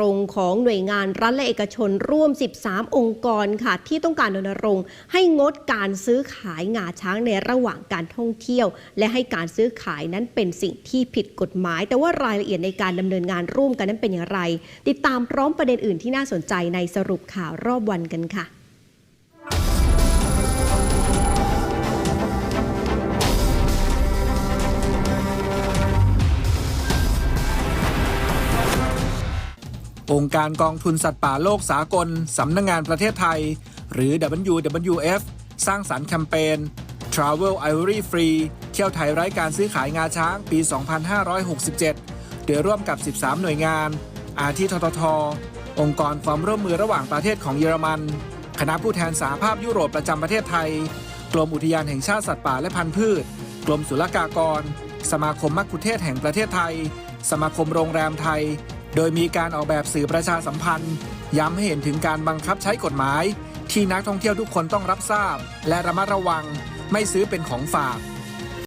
รงของหน่วยงานรัฐและเอกชนร่วม 13 องค์กรค่ะ ที่ต้องการรณรงค์ให้งดการซื้อขายงาช้างในระหว่างการท่องเที่ยว และให้การซื้อขายนั้นเป็นสิ่งที่ผิดกฎหมาย แต่ว่ารายละเอียดในการดำเนินงานร่วมกันนั้นเป็นอย่างไร ติดตามพร้อมประเด็นอื่นที่น่าสนใจในสรุปข่าวรอบวันกันค่ะ องค์การกองทุนสัตว์ป่าโลกสากล สำนักงงานประเทศไทย หรือ WWF สร้างสรรค์แคมเปญ Travel Ivory Free เที่ยวไทยไร้การซื้อขายงาช้างปี 2567 โดยร่วมกับ 13 หน่วยงาน อาทิททท องค์กรความร่วมมือระหว่างประเทศของเยอรมัน คณะผู้แทนสหภาพยุโรปประจำประเทศไทย กรมอุทยานแห่งชาติสัตว์ป่าและพันธุ์พืช กรมศุลกากร สมาคมมักคุเทศแห่งประเทศไทย สมาคมโรงแรมไทย โดยมีการออกแบบสื่อประชาสัมพันธ์ ย้ำให้เห็นถึงการบังคับใช้กฎหมาย ที่นักท่องเที่ยวทุกคนต้องรับทราบ และระมัดระวัง ไม่ซื้อเป็นของฝาก